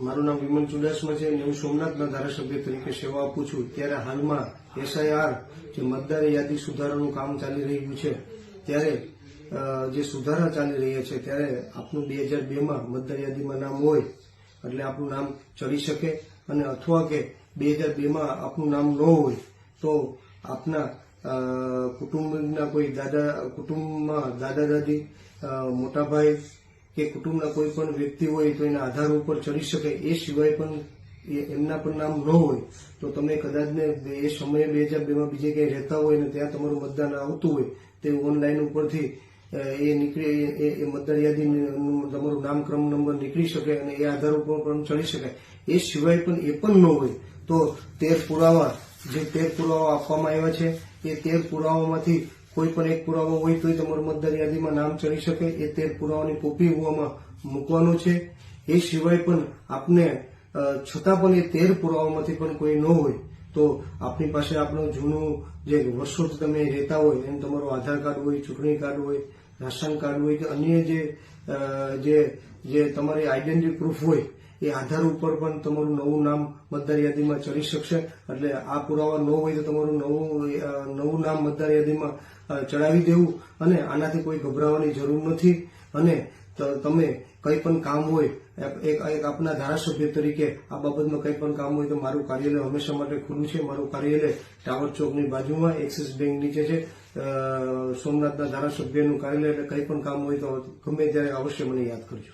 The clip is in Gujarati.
મારું નામ વિમલ ચુડાસમા છે અને હું સોમનાથના ધારાસભ્ય તરીકે સેવા આપું છું. ત્યારે હાલમાં એસઆઈઆર જે મતદાર યાદી સુધારાનું કામ ચાલી રહ્યું છે, ત્યારે જે સુધારા ચાલી રહ્યા છે, ત્યારે આપનું બે હજાર બેમાં મતદાર યાદીમાં નામ હોય, એટલે આપણું નામ ચડી શકે અને અથવા કે બે હજાર બેમાં આપનું નામ ન હોય, તો આપના કુટુંબના કોઈ દાદા, કુટુંબમાં દાદા દાદી મોટા ભાઈ કે કુટુંબના કોઈ પણ વ્યક્તિ હોય તો એના આધાર ઉપર ચડી શકે એ સિવાય પણ એમના પણ નામ ન હોય, તો તમે કદાચને એ સમયે બે હજાર બેમાં બીજે ક્યાંય રહેતા હોય ને ત્યાં તમારું મતદાન આવતું હોય, તે ઓનલાઈન ઉપરથી એ નીકળી, એ- એ મતદાર યાદીનું તમારું નામ ક્રમ નંબર નીકળી શકે અને એ આધાર ઉપર પણ ચડી શકાય એ સિવાય પણ એ પણ ન હોય, તો તેર પુરાવા, જે તેર પુરાવા આપવામાં આવ્યા છે, એ તેર પુરાવામાંથી કોઈ પણ એક પુરાવો હોય તોય તમારું મતદાર યાદીમાં નામ ચડી શકે, એ તેર પુરાવાની કોપી હોવામાં મૂકવાનું છે. એ સિવાય પણ આપને છતાં પણ એ તેર પુરાવામાંથી પણ કોઈ ન હોય, તો આપની પાસે આપણું જૂનું જે વર્ષોથી તમે રહેતા હોય, એમ તમારું આધાર કાર્ડ હોય, ચૂંટણી કાર્ડ હોય રાશન કાર્ડ હોય કે અન્ય જે જે જે તમારી આઈડેન્ટિટી પ્રૂફ હોય, એ આધાર ઉપર પણ તમારું નવું નામ મતદાર યાદીમાં ચડી શકશે. એટલે આ પુરાવા ન હોય તો તમારું નવું નવું નામ મતદાર યાદીમાં ચડાવી દેવું અને આનાથી કોઈ ગભરાવાની જરૂર નથી. અને તમે કંઈ પણ કામ હોય, એક આપના ધારાસભ્ય તરીકે આ બાબતમાં કંઈ પણ કામ હોય તો મારું કાર્યાલય હંમેશા માટે ખુલ્લું છે. મારું કાર્યાલય ટાવર ચોકની બાજુમાં, એક્સિસ બેંક નીચે છે. સોમનાથના ધારાસભ્યનું કાર્યાલય એટલે કંઈ પણ કામ હોય તો ગમે ત્યારે અવશ્ય મને યાદ કરજો.